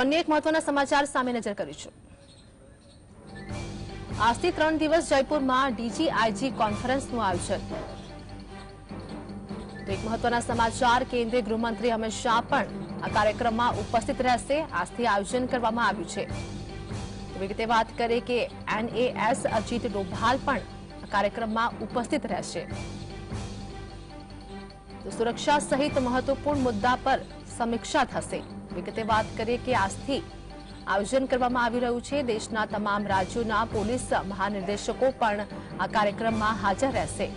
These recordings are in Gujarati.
અન્ય એક મહત્વના સમાચાર સામે નજર કરીશું. આજથી ત્રણ દિવસ જયપુરમાં ડીજીઆઈજી કોન્ફરન્સનું આયોજન. એક મહત્વના સમાચાર, કેન્દ્રીય ગૃહમંત્રી અમિત શાહ પણ આ કાર્યક્રમમાં ઉપસ્થિત રહેશે. આજથી આયોજન કરવામાં આવ્યું છે. વિગતે વાત કરીએ કે એનએએસ અજીત ડોભાલ પણ આ કાર્યક્રમમાં ઉપસ્થિત રહેશે. સુરક્ષા સહિત મહત્વપૂર્ણ મુદ્દા પર સમીક્ષા થશે. વિગતે વાત કરીએ કે આજથી આયોજન કરવામાં આવી રહ્યું છે. દેશના તમામ રાજ્યોના પોલીસ મહાનિર્દેશકો પણ આ કાર્યક્રમમાં હાજર રહેશે.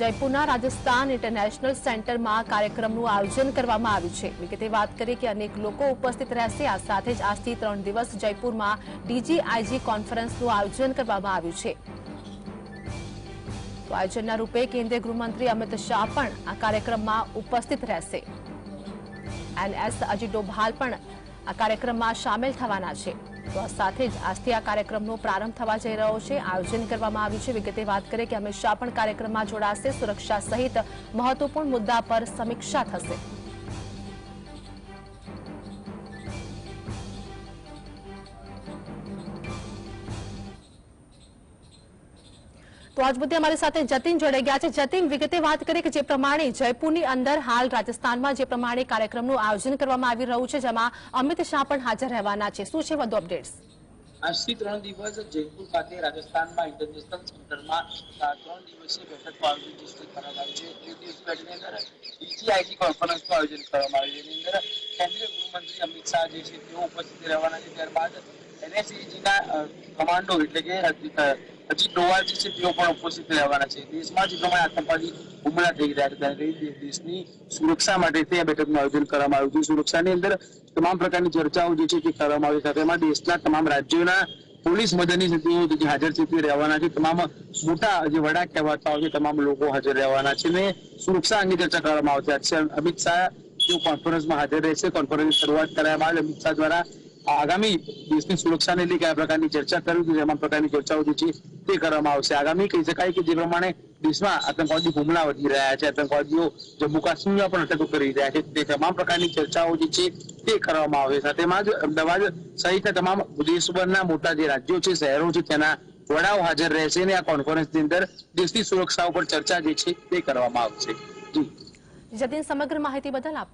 જયપુરના રાજસ્થાન ઇન્ટરનેશનલ સેન્ટરમાં કાર્યક્રમનું આયોજન કરવામાં આવ્યું છે. વિગતે વાત કરીએ કે અનેક લોકો ઉપસ્થિત રહેશે. આ સાથે જ આજથી ત્રણ દિવસ જયપુરમાં ડીજીઆઈજી કોન્ફરન્સનું આયોજન કરવામાં આવ્યું છે. આયોજનના રૂપે કેન્દ્રીય ગૃહમંત્રી અમિત શાહ પણ આ કાર્યક્રમમાં ઉપસ્થિત રહેશે. એનએસ અજીત ડોભાલ પણ આ કાર્યક્રમમાં સામેલ થવાના છે. તો આ સાથે જ આજથી આ કાર્યક્રમનો પ્રારંભ થવા જઈ રહ્યો છે. આયોજન કરવામાં આવ્યું છે. વિગતે વાત કરીએ કે અમિત શાહ પણ કાર્યક્રમમાં જોડાશે. સુરક્ષા સહિત મહત્વપૂર્ણ મુદ્દા પર સમીક્ષા થશે. તો આજ મુદ્દે અમારી સાથે જતીન જોડાઈ ગયા છે. જતીન, વિગતે વાત કરીએ કે જે પ્રમાણે જયપુરની અંદર હાલ રાજસ્થાનમાં જે પ્રમાણે કાર્યક્રમનું આયોજન કરવામાં આવી રહ્યું છે, જેમાં અમિત શાહ પણ હાજર રહેવાના છે. શું છે વધુ અપડેટ્સ? આજથી ત્રણ દિવસ જયપુર ખાતે રાજસ્થાનમાં ઇન્ટરનેશનલ સેન્ટરમાં ત્રણ દિવસીય બેઠકનું આયોજન કરવામાં આવ્યું છે. તે દિવસ બેઠકની અંદર ડીજીઆઈજી કોન્ફરન્સનું આયોજન કરવામાં આવ્યું એની અંદર કેન્દ્રીય ગૃહમંત્રી અમિત શાહ જે છે, તેઓ ઉપસ્થિત રહેવાના છે. ત્યારબાદ એનએસએજીના કમાન્ડો એટલે કે અજીત ડોવાલ છે તેઓ પણ ઉપસ્થિત રહેવાના છે. દેશમાં જે પ્રમાણે આતંકવાદી હુમલા થઈ રહ્યા છે. ત્યારે દેશની સુરક્ષા માટે તે બેઠકનું આયોજન કરવામાં આવ્યું હતું. સુરક્ષાની અંદર તમામ પ્રકારની ચર્ચાઓ જે છે તે કરવામાં આવી સાથે એમાં દેશના તમામ રાજ્યોના પોલીસ મદદની સભ્યો જે હાજર છે તે રહેવાના છે. તમામ મોટા જે વડા કહેવાતા હોય છે, તમામ લોકો હાજર રહેવાના છે ને સુરક્ષા અંગે ચર્ચા કરવામાં આવશે. અમિત શાહ તેઓ કોન્ફરન્સમાં હાજર રહેશે કોન્ફરન્સની શરૂઆત કરવામાં બાદ અમિત શાહ દ્વારા આગામી દેશની સુરક્ષાને લઈ કયા પ્રકારની ચર્ચા કરવી જોઈએ જેમાં પ્રકારની ચર્ચાઓ જે છે તે કરવામાં આવશે. આગામી કહી શકાય કે જે પ્રમાણે દેશમાં આતંકવાદી હુમલા વધી રહ્યા છે, આતંકવાદીઓ જમ્મુ કાશ્મીરમાં પણ અટકો કરી રહ્યા છે, તે તમામ પ્રકારની ચર્ચાઓ જે છે તે કરવામાં આવે સાથેમાં જ અમદાવાદ સહિતના તમામ દેશભરના મોટા જે રાજ્યો છે, શહેરો છે, તેના વડાઓ હાજર રહેશે અને આ કોન્ફરન્સની અંદર દેશની સુરક્ષા ઉપર ચર્ચા જે છે તે કરવામાં આવશે. જી. જતીન, સમગ્ર માહિતી બદલ આપ